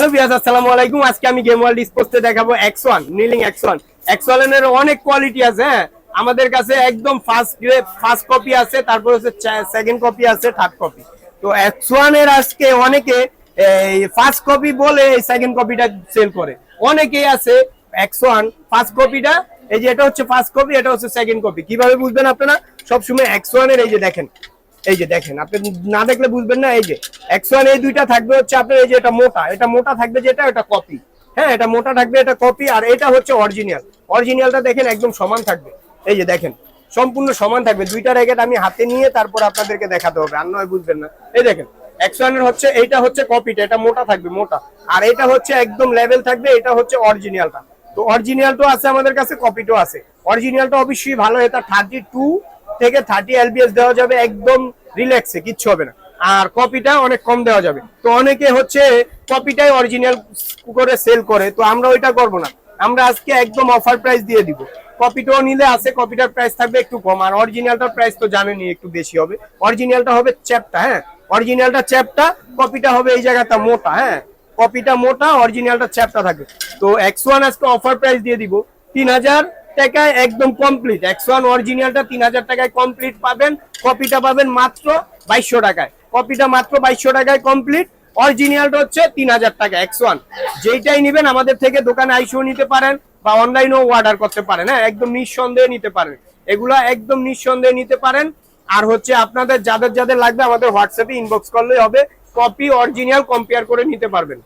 Hello এর আছে হ্যাঁ। কপি সেকেন্ড এর আজকে অনেকে ফার্স্ট কপি বলে এই সেকেন্ড করে। আছে এই যে এটা হচ্ছে কপি এটা হচ্ছে সেকেন্ড কপি কীভাবে বুঝবেন আপনারা? সবসময় এক্স ওয়ানের এই যে দেখেন এই যে দেখেন, আপনি না দেখলে বুঝবেন না, এই যে এক্স এই দুইটা থাকবে হচ্ছে আপনার এই যে এটা মোটা এটা মোটা থাকবে যেটা, এটা কপি হ্যাঁ এটা মোটা থাকবে, এটা কপি আর এটা হচ্ছে অরিজিনাল অরিজিনালটা দেখেন একদম সমান থাকবে। এই যে দেখেন, সম্পূর্ণ সমান থাকবে। দুইটা র্যাকেট আমি হাতে নিয়ে তারপর আপনাদেরকে দেখাতে হবে, আর নয় বুঝবেন না। এই দেখেন এক্স ওয়ানের হচ্ছে, এইটা হচ্ছে কপিটা এটা মোটা থাকবে, মোটা। আর এটা হচ্ছে একদম লেভেল থাকবে, এটা হচ্ছে অরিজিনালটা তো অরিজিনালটাও আছে আমাদের কাছে কপিটাও আছে। অরিজিনালটা অবশ্যই ভালো, এটা থার্টি টু থেকে থার্টি এলবিএস দেওয়া যাবে একদম রিল্যাক্সে, কিচ্ছু হবে না। আর কপিটা অনেক কম দেওয়া যাবে। তো অনেকে হচ্ছে কপিটাই অরিজিনাল করে সেল করে, তো আমরা ওইটা করব না। আমরা আজকে একদম অফার প্রাইস দিয়ে দিব। কপিটাও নিলে আছে, কপিটার প্রাইস থাকবে একটু কম। আর অরিজিনালটার প্রাইস তো জানেনই, একটু বেশি হবে। অরিজিনালটা হবে চ্যাপটা হ্যাঁ? অরিজিনালটা চ্যাপটা কপিটা হবে এই জায়গাটা মোটা হ্যাঁ? কপিটা মোটা অরিজিনালটা চ্যাপটা থাকবে। তো এক্স ওয়ান আজকে অফার প্রাইস দিয়ে দিব তিন হাজার টাকায় একদম কমপ্লিট এক্স ওয়ান অরিজিনালটা তিন হাজার টাকায় কমপ্লিট পাবেন। কপিটা পাবেন মাত্র বাইশশো টাকায়। কপিটা মাত্র বাইশশো টাকায় কমপ্লিট অরিজিনালটা হচ্ছে তিন হাজার টাকা এক্স ওয়ান যেইটাই নিবেন আমাদের থেকে দোকানে আইসিও নিতে পারেন বা অনলাইনেও অর্ডার করতে পারেন হ্যাঁ? একদম নিঃসন্দেহে নিতে পারেন। এগুলা একদম নিঃসন্দেহে নিতে পারেন। আর হচ্ছে আপনাদের, যাদের যাদের লাগবে আমাদের হোয়াটসঅ্যাপে ইনবক্স করলেই হবে। কপি অরিজিনাল কম্পেয়ার করে নিতে পারবেন।